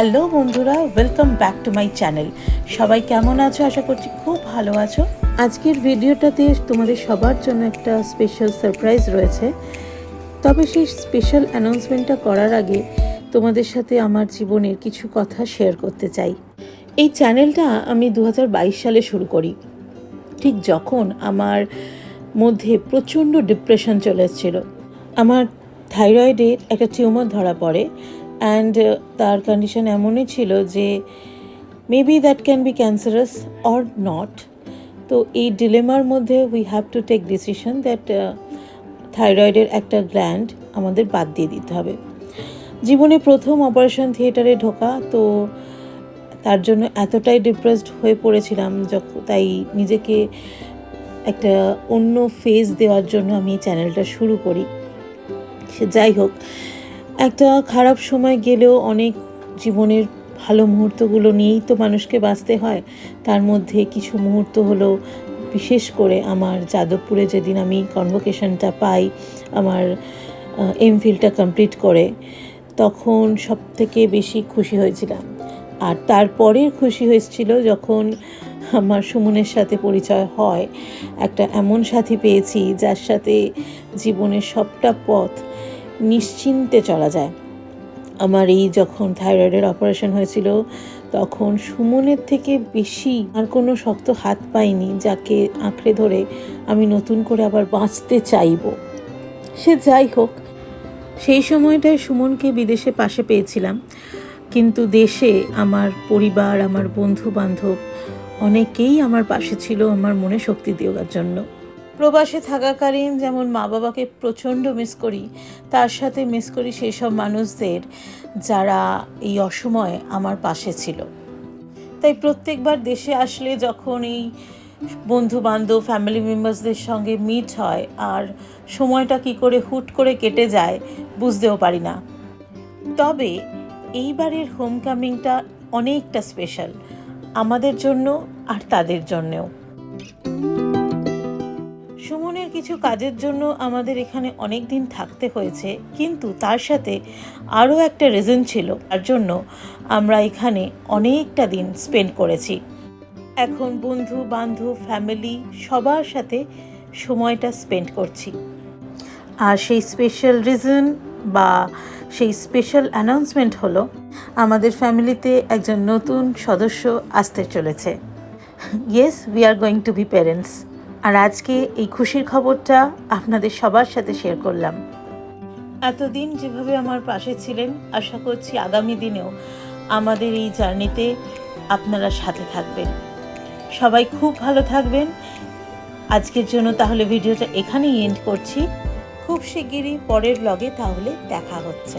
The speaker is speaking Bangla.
হ্যালো বন্ধুরা welcome back to my channel সবাই কেমন আছো? আশা করছি খুব ভালো আছো। আজকের ভিডিওটাতে তোমাদের সবার জন্য একটা স্পেশাল সারপ্রাইজ রয়েছে। তবে সেই স্পেশাল অ্যানাউন্সমেন্টটা করার আগে তোমাদের সাথে আমার জীবনের কিছু কথা শেয়ার করতে চাই। এই চ্যানেলটা আমি দু হাজার বাইশ সালে শুরু করি। ঠিক যখন আমার মধ্যে প্রচণ্ড ডিপ্রেশন চলে এসেছিল। আমার থাইরয়েডের একটা টিউমার ধরা পড়ে। অ্যান্ড তার কন্ডিশন এমনই ছিল যে maybe that can be cancerous or not তো এই ডিলেমার মধ্যে we have to take decision that থাইরয়েডের একটা গ্ল্যান্ড আমাদের বাদ দিয়ে দিতে হবে। জীবনে প্রথম অপারেশন থিয়েটারে ঢোকা, তো তার জন্য এতটাই ডিপ্রেসড হয়ে পড়েছিলাম যখন তাই নিজেকে একটা অন্য ফেজ দেওয়ার জন্য আমি চ্যানেলটা শুরু করি। সে যাই হোক একটা খারাপ সময় গেলেও অনেক জীবনের ভালো মুহূর্তগুলো নিয়েই তো মানুষকে বাঁচতে হয়। তার মধ্যে কিছু মুহূর্ত হলো, বিশেষ করে আমার যাদবপুরে যেদিন আমি কনভোকেশনটা পাই, আমার এমফিলটা কমপ্লিট করে, তখন সব থেকে বেশি খুশি হয়েছিলাম। আর তারপরের খুশি হয়েছিল যখন আমার সুমনের সাথে পরিচয় হয়। একটা এমন সাথী পেয়েছি যার সাথে জীবনের সবটা পথ নিশ্চিন্তে চলা যায়। আমার এই যখন থাইরয়েডের অপারেশন হয়েছিল, তখন সুমনের থেকে বেশি আর কোনো শক্ত হাত পাইনি, যাকে আঁকড়ে ধরে আমি নতুন করে আবার বাঁচতে চাইব। সে যাই হোক, সেই সময়টায় সুমনকে বিদেশে পাশে পেয়েছিলাম। কিন্তু দেশে আমার পরিবার, আমার বন্ধু বান্ধব অনেকেই আমার পাশে ছিল, আমার মনে শক্তি দেওয়ার জন্য। প্রবাসে থাকাকালীন যেমন মা বাবাকে প্রচণ্ড মিস করি, তার সাথে মিস করি সেই সব মানুষদের যারা এই অসময়ে আমার পাশে ছিল। তাই প্রত্যেকবার দেশে আসলে যখন এই বন্ধু বান্ধব ফ্যামিলি মেম্বার্সদের সঙ্গে মিট হয়, আর সময়টা কি করে হুট করে কেটে যায় বুঝতেও পারি না। তবে এইবারের হোম কামিংটা অনেকটা স্পেশাল আমাদের জন্য আর তাদের জন্যেও। কিছু কাজের জন্য আমাদের এখানে অনেক দিন থাকতে হয়েছে, কিন্তু তার সাথে আরও একটা রিজন ছিল, তার জন্য আমরা এখানে অনেকটা দিন স্পেন্ড করেছি। এখন বন্ধু, বান্ধব ফ্যামিলি সবার সাথে সময়টা স্পেন্ড করছি। আর সেই স্পেশাল রিজন বা সেই স্পেশাল অ্যানাউন্সমেন্ট হলো, আমাদের ফ্যামিলিতে একজন নতুন সদস্য আসতে চলেছে। Yes we are going to be parents আর আজকে এই খুশির খবরটা আপনাদের সবার সাথে শেয়ার করলাম। এতদিন যেভাবে আমার পাশে ছিলেন, আশা করছি আগামী দিনেও আমাদের এই জার্নিতে আপনারা সাথে থাকবেন। সবাই খুব ভালো থাকবেন। আজকের জন্য তাহলে ভিডিওটা এখানেই এন্ড করছি। খুব শিগগিরই পরের ব্লগে তাহলে দেখা হচ্ছে।